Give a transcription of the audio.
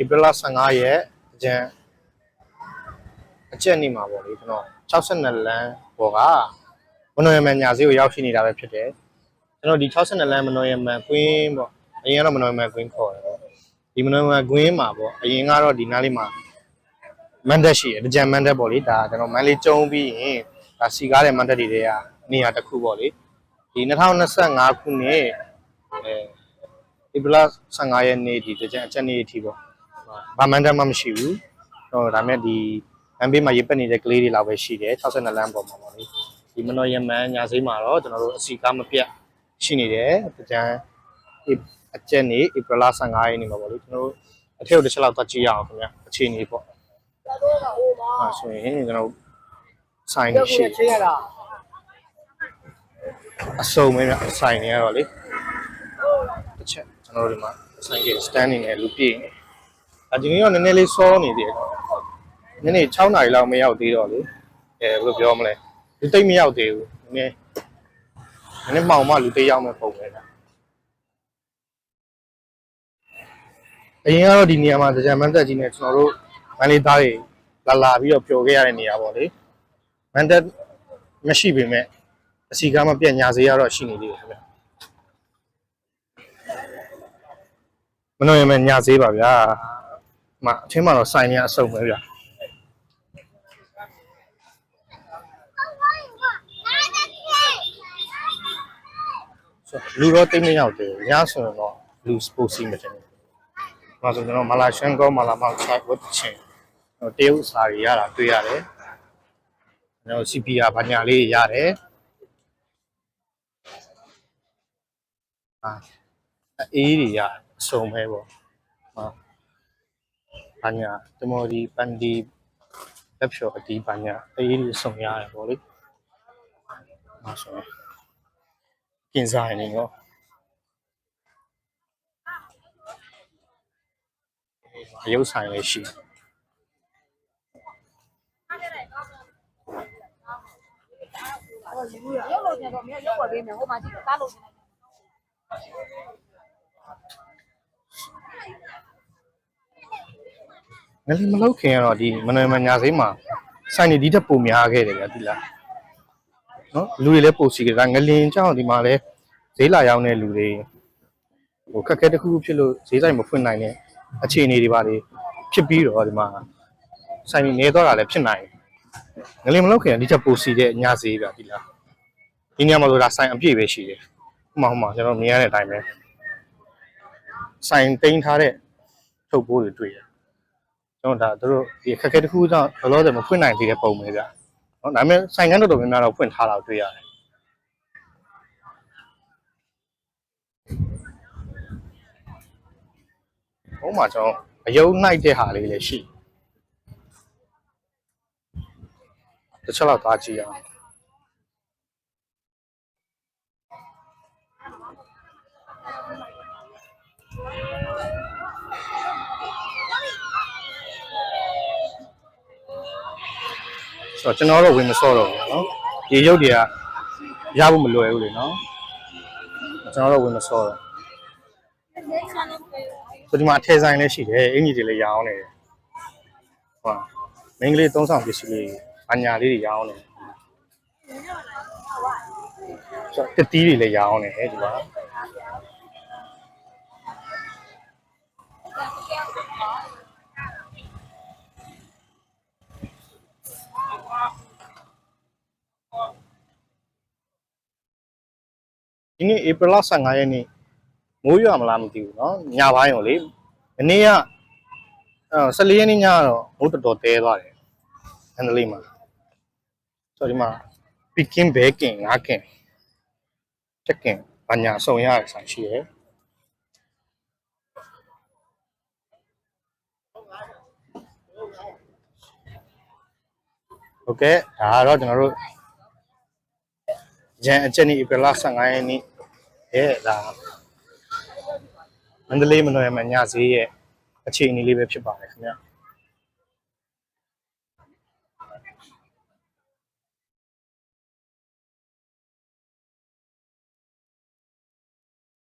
ဧပြီလ15ရက်အကြံအကျက်နေမှာပေါ့လေကျွန်တော်62လမ်းပေါ်ကမနော်ရမန်ညာစီကိုရောက်ရှိနေတာပဲဖြစ်တယ်ကျွန်တော်ဒီ62လမ်းမနော်ရမန်ကွင်းပေါ့အရင်ကတော့မနော်ရမန်ကွင်းခေါ်တယ်ပေါ့ဒီမနော်ရမန်ကွင်းမှာပေါ့အရင်ကတော့ဒီနားလေးမှာမန်တက်ရှိတယ်အကြံမန်တက်ပေါ့လေဒါကျွန်တော်မန်လေးကျုံပြီးရင်ဒါစီကားတဲ့မန်တက်တွေတွေကနေရာတစ်ခုပေါ့လေဒီ2025ခုနှစ်အဲဧပြီလ15ရက်နေ့ဒီတကြံအချက်နေ့အထိပေါ့ ဘာမှန်တမ်းမှမရှိဘူးဟိုဒါမဲ့ဒီအမ်ဘေးမှာရေးပတ်နေတဲ့ကလေးတွေလောက်ပဲရှိတယ်62လမ်းပေါ်မှာပေါ့လေဒီမနော်ရမန်ညာစိမ်းမှာတော့ကျွန်တော်တို့အစီကားမပြတ်ရှိနေတယ်တကြံအချက်နေ့ဧပြီလ15ရက်နေ့မှာပေါ့လေကျွန်တော်တို့အထက်ကိုတစ်ချက်လောက်သွားကြည့်ရအောင်ခင်ဗျအခြေအနေပေါ့ဟာဆိုရင်ကျွန်တော်ဆိုင်နေရှိချင်းရတာအစုံပဲဗျဆိုင်နေရတော့လေတစ်ချက်ကျွန်တော်တို့ဒီမှာဆိုင်က standing နဲ့လူပြည့်နေ အဒီနေ့တော့နည်းနည်းလေးစောနေသေးတယ်နည်းနည်း6နာရီလောက်မရောက်သေးတော့လေအဲဘယ်လိုပြောမလဲလူသိမ့်မရောက်သေးဘူးနည်းနည်းနည်းမှောင်မှလူသိရောက်မဲ့ပုံပဲဗျအရင်ကတော့ဒီနေရာမှာကြံမန်းတက်ကြီးနဲ့ကျွန်တော်တို့မန်လေးသားတွေလာလာပြီးတော့ပျော်ခဲ့ရတဲ့နေရာပေါ့လေမန်တက်မရှိပေမဲ့အစီကားမပြတ်ညာစေးရတော့ရှိနေသေးတယ်ခင်ဗျမနှောရမယ်ညာစေးပါဗျာ မအထင်းမှာတော့စိုင်နေအစုံပဲဗျာဆိုလူတော့တိတ်မရောက်သေးဘူးညဆိုရင်တော့လူစပိုစီမတင်ဘူး။ဒါဆိုကျွန်တော်မလာရှန်ကောမလာမောက်ချိုက်ဝတ်ချင်းတော့တရုတ်စာတွေရတာတွေ့ရတယ်။ကျွန်တော် CPR ဘာညာလေးရတယ်။အာအေးတွေရအစုံပဲပေါ့။ဟာ ဘာညာတမော်ဒီပန်ဒီလက်ဖြော်အတီးဘာညာအေးတွေစုံရတယ်ပေါ့လေ။ဟာဆိုရင်ကင်စားနေတော့ရုပ်ဆိုင်လေးရှိတယ်ရုပ်လို့ပြန်တော့မြေရုပ်ဝယ်ပေးမယ်ဟိုမှာကြည့်တားလို့နေလိုက် ငလီမလောက်ခင်ကတော့ဒီမနွေမညာစိမ်းမှာဆိုင်နေဒီတက်ပုံများခဲ့တယ်ဗျဒီလားနော်လူတွေလည်းပိုစီကြတာငလင်ကြောင့်ဒီမှာလဲဈေးလာရောက်တဲ့လူတွေဟိုခက်ခဲတစ်ခုခုဖြစ်လို့ဈေးဆိုင်မဖွင့်နိုင်တဲ့အခြေအနေတွေပါလေဖြစ်ပြီးတော့ဒီမှာဆိုင်နေတော့တာလည်းဖြစ်နိုင်ငလင်မလောက်ခင်ကဒီချက်ပိုစီတဲ့ညာဈေးဗျဒီလားဒီညမှာလို့ဒါဆိုင်အပြည့်ပဲရှိတယ်ဟိုမှာဟိုမှာကျွန်တော်မြင်ရတဲ့အတိုင်းပဲဆိုင်တိန်းထားတဲ့ထုတ်ပိုးတွေတွေ့တယ် ကျွန်တော်ဒါတို့ဒီအခက်အခဲတစ်ခုကြောင့်ဘလောဆယ်မဖွင့်နိုင်သေးတဲ့ပုံပဲဗျ။နော်ဒါပေမဲ့ဆိုင်ကန်းတော်တော်များများတော့ဖွင့်ထားတာတွေ့ရတယ်။ဟိုမှာကျွန်တော်အယုံနိုင်တဲ့ဟာလေးလည်းရှိ။တစ်ချက်လောက်သွားကြည့်အောင်။ ဆိုတော့ကျွန်တော်တော့ဝင်မစော့တော့ဘူးနော်။ဒီရုပ်တွေကရဖို့မလွယ်ဘူးလေနော်။ကျွန်တော်တော့ဝင်မစော့တော့ဆိုဒီမှာအထည်ဆိုင်လည်းရှိတယ်အင်ကြီးတွေလည်းရအောင်နေတယ်။ဟုတ်။မိန်းကလေးသုံးဆောင်ပစ္စည်းလေးအညာလေးတွေရအောင်နေတယ်။ဆိုတော့တတိတွေလည်းရအောင်နေတယ်ဒီမှာ ဒီနေ့ဧပြီလ15ရက်နေ့မိုးရွာမလားမသိဘူးเนาะညပိုင်းကိုလေဒီနေ့ကအဲ14ရက်နေ့ညကတော့မိုးတော်တော်တဲသွားတယ်အန်ဒလီမှာဆိုတော့ဒီမှာပီကင်ဘဲကင်ငါကင်ချက်ကင်ဘာညာစုံရတဲ့ဆိုင်ရှိရယ်โอเคဒါကတော့ကျွန်တော်တို့ဂျန်အချက်နေ့ဧပြီလ15ရက်နေ့ ရဲ့ဒါမန္တလေးမနွယ်မညဈေးရဲ့အခြေအနေလေးပဲဖြစ်ပါတယ်ခင်ဗျာ